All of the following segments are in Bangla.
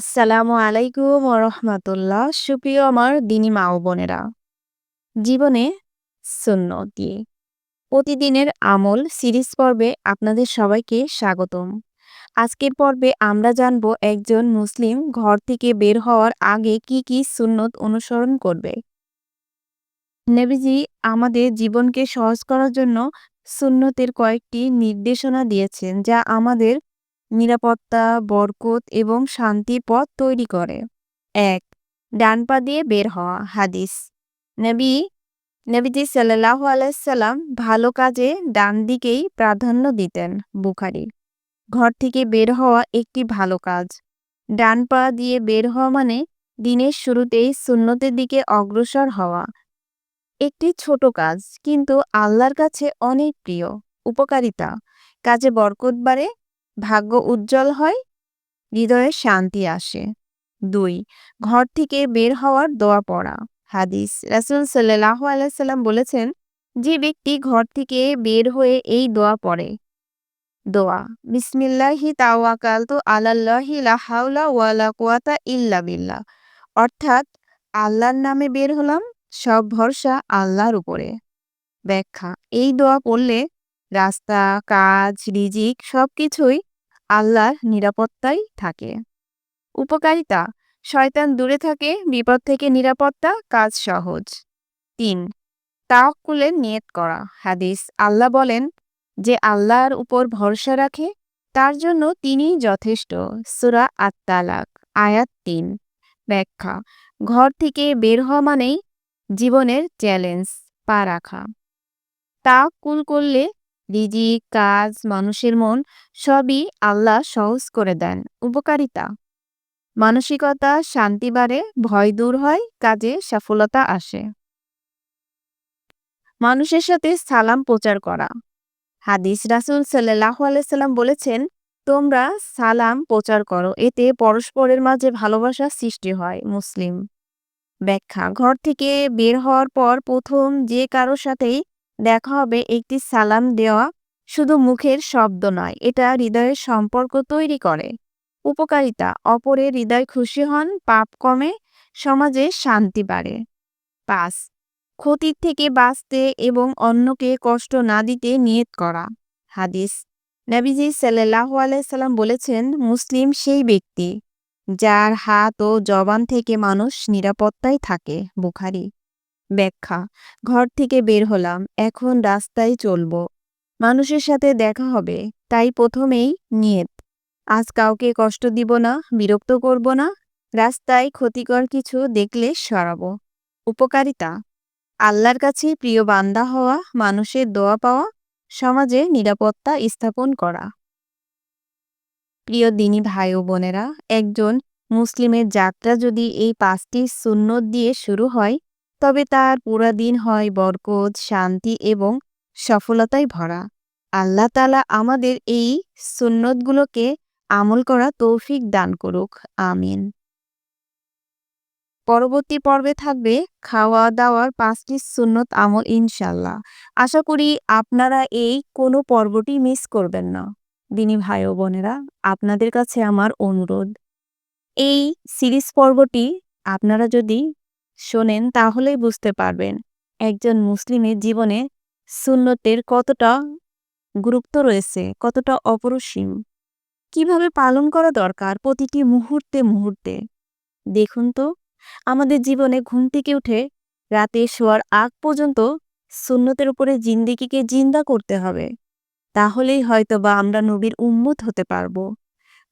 আসসালামু আলাইকুম রহমতুল্লাহ। সুপ্রিয় আমার দিনী মা ও বোনেরা, জীবনে শূন্য দিয়ে প্রতিদিনের আমল সিরিজ পর্বে আপনাদের সবাইকে স্বাগতম। আজকের পর্বে আমরা জানব একজন মুসলিম ঘর থেকে বের হওয়ার আগে কি কি সুন্নত অনুসরণ করবে। নেবিজি আমাদের জীবনকে সহজ করার জন্য সুন্নতের কয়েকটি নির্দেশনা দিয়েছেন, যা আমাদের নিরাপত্তা, বরকত এবং শান্তির পথ তৈরি করে। এক, ডান পা দিয়ে বের হওয়া, হাদিস। নবী, নবীজি সাল্লাহ আলাইসাল্লাম ভালো কাজে ডান দিকেই প্রাধান্য দিতেন বুখারি ঘর থেকে বের হওয়া একটি ভালো কাজ। ডান পা দিয়ে বের হওয়া মানে দিনের শুরুতেই সুন্নতের দিকে অগ্রসর হওয়া। একটি ছোট কাজ, কিন্তু আল্লাহর কাছে অনেক প্রিয়, উপকারিতা। কাজে বরকত বাড়ে ভাগ্য উজ্জ্বল হয়, হৃদয়ে শান্তি আসে। দুই, ঘর থেকে বের হওয়ার দোয়া পড়া। হাদিস, রাসুল সাল্লাহ আলাইসাল্লাম বলেছেন, যে ব্যক্তি ঘর থেকে বের হয়ে এই দোয়া পড়ে। দোয়া, বিসমিল্লাহি তাওয়াকাল তো আলাল্লাহি লাহাউলা ওয়ালা ইল্লা বিল্লাহ। অর্থাৎ, আল্লাহর নামে বের হলাম, সব ভরসা আল্লাহর উপরে। ব্যাখ্যা, এই দোয়া পড়লে রাস্তা, কাজ, রিজিক সবকিছুই আল্লাহর নিরাপত্তাই থাকে। উপকারিতা, শয়তান দূরে থাকে, বিপদ থেকে নিরাপত্তা, কাজ সহজ। তিন তাওকুলের নিয়ত করা। হাদিস আল্লাহ বলেন, যে আল্লাহর উপর ভরসা রাখে, তার জন্য তিনিই যথেষ্ট। সুরা আত্মালাক আয়াত তিন। ব্যাখ্যা, ঘর থেকে বের হওয়া মানেই জীবনের চ্যালেঞ্জ পা রাখা। তা কুল করলে রিজিক, কাজ, মানুষের মন, সবই আল্লাহ সহজ করে দেন। উপকারিতা। মানসিকতা, শান্তি বাড়ে, ভয় দূর হয়, কাজে সফলতা আসে। মানুষের সাথে সালাম প্রচার করা। হাদিস রাসুল সাল্লাহ আলাইসাল্লাম বলেছেন, তোমরা সালাম প্রচার করো, এতে পরস্পরের মাঝে ভালোবাসা সৃষ্টি হয়, মুসলিম। ব্যাখ্যা, ঘর থেকে বের হওয়ার পর প্রথম যে কারোর সাথেই দেখা হবে একটি সালাম দেওয়া শুধু মুখের শব্দ নয়, এটা হৃদয়ের সম্পর্ক তৈরি করে। উপকারিতা অপরের হৃদয় খুশি হন, পাপ কমে, সমাজে শান্তি বাড়ে। পাঁচ, ক্ষতির থেকে বাঁচতে এবং অন্যকে কষ্ট না দিতে নিয়ত করা। হাদিস, নাবিজি সাল্লাহ আলাইসাল্লাম বলেছেন, মুসলিম সেই ব্যক্তি যার হাত ও জবান থেকে মানুষ নিরাপত্তায় থাকে। বুখারি। ব্যাখ্যা। ঘর থেকে বের হলাম, এখন রাস্তায় চলব। মানুষের সাথে দেখা হবে, তাই প্রথমেই নিয়ত। আজ কাউকে কষ্ট দিব না, বিরক্ত করব না, রাস্তায় ক্ষতিকর কিছু দেখলে সরাবো। উপকারিতা। আল্লাহর কাছে প্রিয় বান্দা হওয়া, মানুষের দোয়া পাওয়া, সমাজে নিরাপত্তা স্থাপন করা। প্রিয় দিনী ভাই ও বোনেরা, একজন মুসলিমের যাত্রা যদি এই পাঁচটি সুন্নত দিয়ে শুরু হয় তবে তার পুরা দিন হয় বরকত, শান্তি এবং সফলতায় ভরা। আল্লাহ তালা আমাদের এই সুন্নতগুলোকে আমল করা তৌফিক দান করুক। আমিন। পরবর্তী পর্বে থাকবে খাওয়া দাওয়ার পাঁচটি সুন্নত আমল ইনশাল্লাহ আশা করি আপনারা এই কোনো পর্বটি মিস করবেন না। দিনী ভাই ও বোনেরা, আপনাদের কাছে আমার অনুরোধ, এই সিরিজ পর্বটি আপনারা যদি শোনেন, তাহলেই বুঝতে পারবেন একজন মুসলিমের জীবনে সুন্নতের কতটা গুরুত্ব রয়েছে, কতটা অপরসীম। কীভাবে পালন করা দরকার প্রতিটি মুহূর্তে মুহূর্তে? দেখুন তো, আমাদের জীবনে ঘুম থেকে উঠে রাতে শোয়ার আগ পর্যন্ত সুন্নতের উপরে জিন্দিগিকে জিন্দা করতে হবে। তাহলেই হয়তো বা আমরা নবীর উম্মত হতে পারব।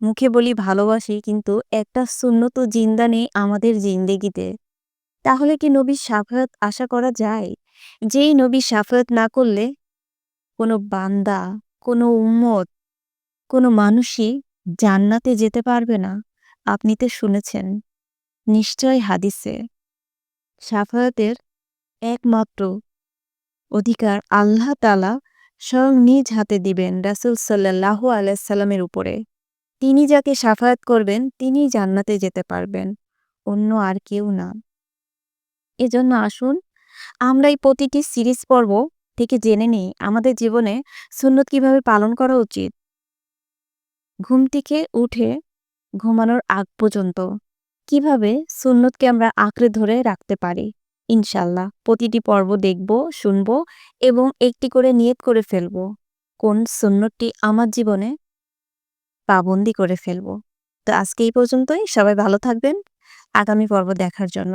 মুখে বলি ভালোবাসি, কিন্তু একটা সুন্নত জিন্দা নেই আমাদের জিন্দেগিতে। তাহলে কি নবীর সাফায়াত আশা করা যায়? যেই নবী সাফায়াত না করলে কোনো বান্দা, কোনো উম্মত, কোনো মানুষই জান্নাতে যেতে পারবে না। আপনি তো শুনেছেন নিশ্চয় হাদিসে সাফায়াতের একমাত্র অধিকার আল্লাহ তালা স্বয়ং নিজ হাতে দিবেন রাসুল সাল্লাহ আলাইসাল্লামের উপরে। তিনি যাকে সাফায়াত করবেন তিনি জান্নাতে যেতে পারবেন, অন্য আর কেউ না। এজন্য আসুন, আমরা এই প্রতিটি সিরিজ পর্ব থেকে জেনে নিই, আমাদের জীবনে সুন্নত কীভাবে পালন করা উচিত। ঘুম থেকে উঠে ঘুমানোর আগ পর্যন্ত কীভাবে সুন্নতকে আমরা আঁকড়ে ধরে রাখতে পারি, ইনশাল্লাহ। প্রতিটি পর্ব দেখব, শুনব এবং একটি করে নিয়ত করে ফেলব, কোন সুন্নতটি আমার জীবনে পাবন্দি করে ফেলব। তো আজকে এই পর্যন্তই, সবাই ভালো থাকবেন, আগামী পর্ব দেখার জন্য।